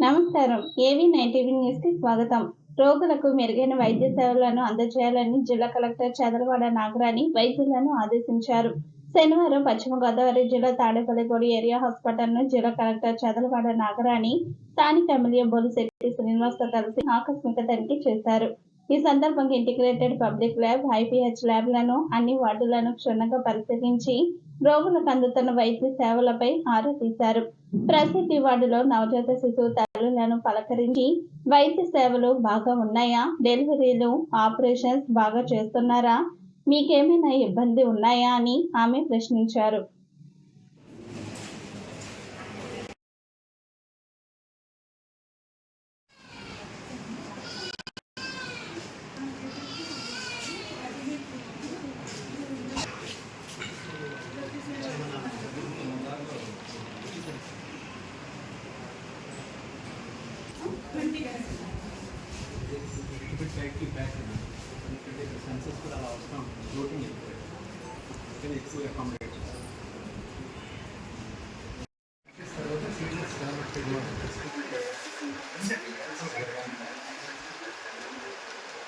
నమస్కారం. ఏవి nine TV న్యూస్కి స్వాగతం. రోగులకు మెరుగైన వైద్య సేవలను అందజేయాలని జిల్లా కలెక్టర్ చదలవాడ నాగరాణి వైద్యులను ఆదేశించారు. శనివారం పశ్చిమ గోదావరి జిల్లా తాడేపల్లిగూడి ఏరియా హాస్పిటల్ను జిల్లా కలెక్టర్ చదలవాడ నాగరాణి స్థానిక ఎమ్మెల్యే బొలిశెట్టి శ్రీనివాస్తో కలిసి ఆకస్మిక తనిఖీ చేశారు. ఈ సందర్భంగా ఇంటిగ్రేటెడ్ పబ్లిక్ ల్యాబ్ ఐపీహెచ్ ల్యాబ్లను అన్ని వార్డులను క్షుణ్ణంగా పరిశీలించి రోగులకు అందుతున్న వైద్య సేవలపై ఆరా తీశారు. ప్రసిద్ధి వార్డులో నవజాత శిశువు తల్లులను పలకరించి వైద్య సేవలు బాగా ఉన్నాయా? డెలివరీలు ఆపరేషన్స్ బాగా చేస్తున్నారా? మీకేమైనా ఇబ్బంది ఉన్నాయా అని ఆమె ప్రశ్నించారు. ఇప్పుడు బ్యాక్కి బ్యాక్ ఎందుకంటే ఇక్కడ సెన్సెస్ కూడా అలా అవసరం ఫ్లోటింగ్ ఎక్కువ కానీ ఎక్కువ అకామిడేట్ చేస్తారు తర్వాత సీరియస్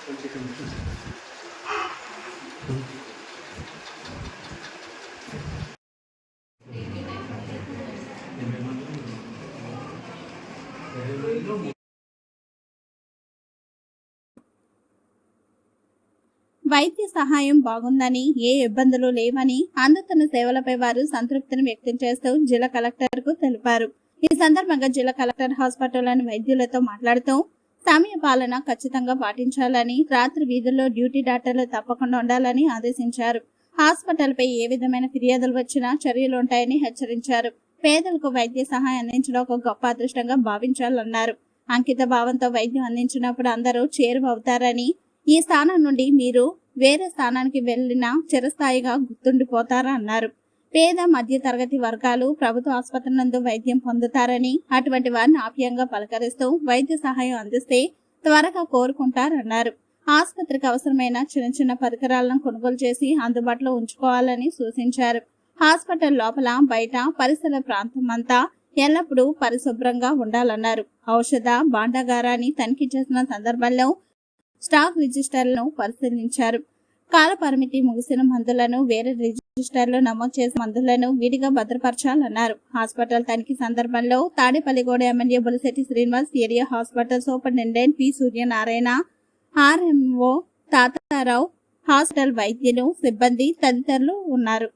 కొంచెం వైద్య సహాయం బాగుందని ఏ ఇబ్బందులు లేవని అందుతున్న సేవలపై వారు సంతృప్తిని వ్యక్తం చేస్తూ జిల్లా కలెక్టర్కు తెలిపారు. ఈ సందర్భంగా జిల్లా కలెక్టర్ హాస్పిటల్లోని వైద్యులతో మాట్లాడుతూ సమయ పాలన ఖచ్చితంగా పాటించాలని రాత్రి వీధుల్లో డ్యూటీ డాక్టర్లు తప్పకుండా ఉండాలని ఆదేశించారు. హాస్పిటల్పై ఏ విధమైన ఫిర్యాదులు వచ్చినా చర్యలు ఉంటాయని హెచ్చరించారు. పేదలకు వైద్య సహాయం అందించడం ఒక గొప్ప అదృష్టంగా భావించాలన్నారు. అంకిత భావంతో వైద్యం అందించినప్పుడు అందరూ చేరువవుతారని ఈ స్థానం నుండి మీరు వేరే స్థానానికి వెళ్ళిన చిరస్థాయిగా గుర్తుండిపోతారా అన్నారు పేద మధ్య తరగతి వర్గాలు ప్రభుత్వ ఆసుపత్రి నందు వైద్యం పొందుతారని అటువంటి వారిని ఆప్యంగా పలకరిస్తూ వైద్య సహాయం అందిస్తే త్వరగా కోరుకుంటారన్నారు. ఆసుపత్రికి అవసరమైన చిన్న చిన్న పరికరాలను కొనుగోలు చేసి అందుబాటులో ఉంచుకోవాలని సూచించారు. హాస్పిటల్ లోపల బయట పరిసర ప్రాంతం అంతా ఎల్లప్పుడూ పరిశుభ్రంగా ఉండాలన్నారు. ఔషధ భాండాగారాన్ని తనిఖీ చేసిన సందర్భంలో స్టాక్ రిజిస్టర్లను పరిశీలించారు. కాల పరిమితి ముగిసిన మందులను వేరే రిజిస్టర్లో నమోదు చేసిన మందులను విడిగా భద్రపరచాలన్నారు. హాస్పిటల్ తనిఖీ సందర్భంలో Tadepalligudem MLA Bolisetti Srinivas area hospital superintendent P Suryanarayana RMO Tatarao hospital వైద్యులు సిబ్బంది తదితరులు ఉన్నారు.